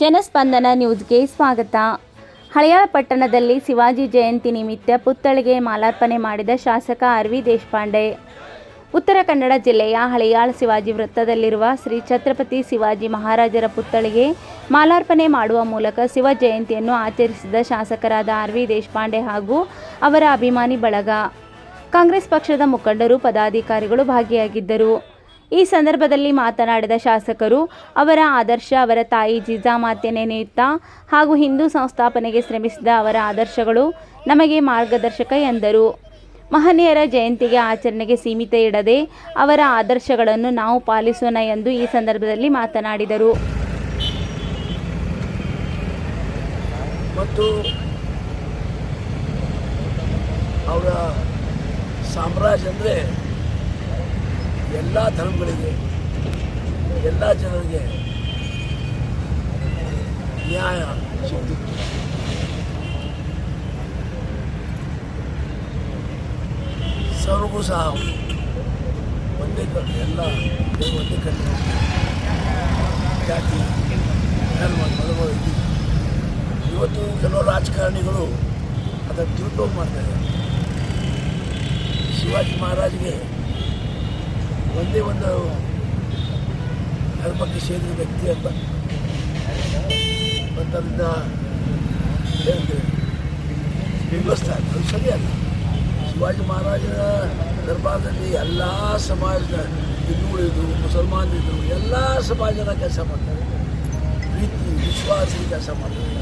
ಜನಸ್ಪಂದನ ನ್ಯೂಸ್ಗೆ ಸ್ವಾಗತ. ಹಳಿಯಾಳ ಪಟ್ಟಣದಲ್ಲಿ ಶಿವಾಜಿ ಜಯಂತಿ ನಿಮಿತ್ತ ಪುತ್ಥಳಿಗೆ ಮಾಲಾರ್ಪಣೆ ಮಾಡಿದ ಶಾಸಕ ಆರ್ ವಿ ದೇಶಪಾಂಡೆ. ಉತ್ತರ ಕನ್ನಡ ಜಿಲ್ಲೆಯ ಹಳಿಯಾಳ ಶಿವಾಜಿ ವೃತ್ತದಲ್ಲಿರುವ ಶ್ರೀ ಛತ್ರಪತಿ ಶಿವಾಜಿ ಮಹಾರಾಜರ ಪುತ್ಥಳಿಗೆ ಮಾಲಾರ್ಪಣೆ ಮಾಡುವ ಮೂಲಕ ಶಿವ ಜಯಂತಿಯನ್ನು ಆಚರಿಸಿದ ಶಾಸಕರಾದ ಆರ್ ವಿ ದೇಶಪಾಂಡೆ ಹಾಗೂ ಅವರ ಅಭಿಮಾನಿ ಬಳಗ. ಕಾಂಗ್ರೆಸ್ ಪಕ್ಷದ ಮುಖಂಡರು ಪದಾಧಿಕಾರಿಗಳು ಭಾಗಿಯಾಗಿದ್ದರು. ಈ ಸಂದರ್ಭದಲ್ಲಿ ಮಾತನಾಡಿದ ಶಾಸಕರು, ಅವರ ಆದರ್ಶ, ಅವರ ತಾಯಿ ಜಿಜಾಮಾತೆ ನೆನೆಯುತ್ತಾ ಹಾಗೂ ಹಿಂದೂ ಸಂಸ್ಥಾಪನೆಗೆ ಶ್ರಮಿಸಿದ ಅವರ ಆದರ್ಶಗಳು ನಮಗೆ ಮಾರ್ಗದರ್ಶಕ ಎಂದರು. ಮಹನೀಯರ ಜಯಂತಿಗೆ ಆಚರಣೆಗೆ ಸೀಮಿತ ಇಡದೆ ಅವರ ಆದರ್ಶಗಳನ್ನು ನಾವು ಪಾಲಿಸೋಣ ಎಂದು ಈ ಸಂದರ್ಭದಲ್ಲಿ ಮಾತನಾಡಿದರು. ಮತ್ತು ಅವರ ಸಾಮ್ರಾಜ್ಯ ಅಂದರೆ ಎಲ್ಲ ಧರ್ಮಗಳಿಗೆ, ಎಲ್ಲ ಜನರಿಗೆ ನ್ಯಾಯ ಸಿಗ್ತಿತ್ತು ಸರ್ವಗೂ ಸಹ ಒಂದೇ ಕಡೆ ಎಲ್ಲ ಒಂದೇ ಕಡೆ ಜಾತಿ, ಧರ್ಮ ಧರ್ಮ ಇವತ್ತು ಕೆಲವು ರಾಜಕಾರಣಿಗಳು ಅದನ್ನು ದುರುಪಯೋಗ ಮಾಡ್ತಾರೆ ಶಿವಾಜಿ ಮಹಾರಾಜ್ಗೆ ಒಂದೇ ಒಂದು ಧರ್ಮಕ್ಕೆ ಸೇರಿದ ವ್ಯಕ್ತಿ ಅಂತ ಮತ್ತು ಅದನ್ನ ಬಿಂಬಿಸ್ತಾರೆ ಅದು ಸರಿಯಲ್ಲ. ಶಿವಾಜಿ ಮಹಾರಾಜರ ದರ್ಬಾರದಲ್ಲಿ ಎಲ್ಲ ಸಮಾಜದ ಹಿಂದೂಗಳಿದ್ರು ಮುಸಲ್ಮಾನರಿದ್ರು, ಎಲ್ಲ ಸಮಾಜದ ಕೆಲಸ ಮಾಡ್ತಾರೆ. ಪ್ರೀತಿ, ವಿಶ್ವಾಸದ ಕೆಲಸ ಮಾಡ್ತಾರೆ.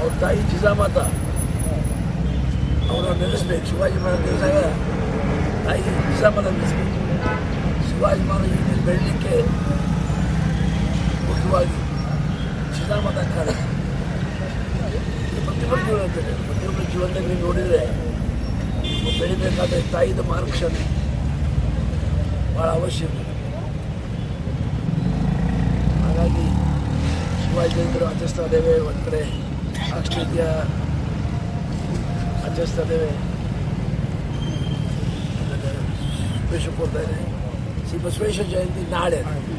ಅವ್ರ ತಾಯಿ ಜಿಜಾಮಾತ ಅವರ ನೆನೆಸ್ಬೇಕು. ಶಿವಾಜಿ ಮಹಾರಾಜ ನೆಲೆಸಾಗ ನೆಲೆಸ್ಬೇಕು ಶಿವಾಜಿ ಮಹಾರಾಜ ಬೆಳಲಿಕ್ಕೆ ಮುಖ್ಯವಾಗಿ ಶ್ರೀರಾಮದ ಕಾಲ ಪ್ರತಿಯೊಬ್ಬರ ಜೀವನ ಪ್ರತಿಯೊಬ್ಬರ ಜೀವನದಲ್ಲಿ ನೋಡಿದರೆ ಬೆಳಿಬೇಕಾದ್ರೆ ತಾಯಿದ ಮಾರ್ಗಕ್ಷಣ ಭಾಳ ಅವಶ್ಯಕ ಹಾಗಾಗಿ ಶಿವಾಜಿ ಜಯಂತಿರು ಆಚರಿಸ್ತಾ ಇದ್ದೇವೆ ಒಂದು ಕಡೆ ಆಚರಿಸ್ತಾ ಇದ್ದೇವೆ विश्वकोतर आहे श्री बसवेश्वर जयंती नाड आहे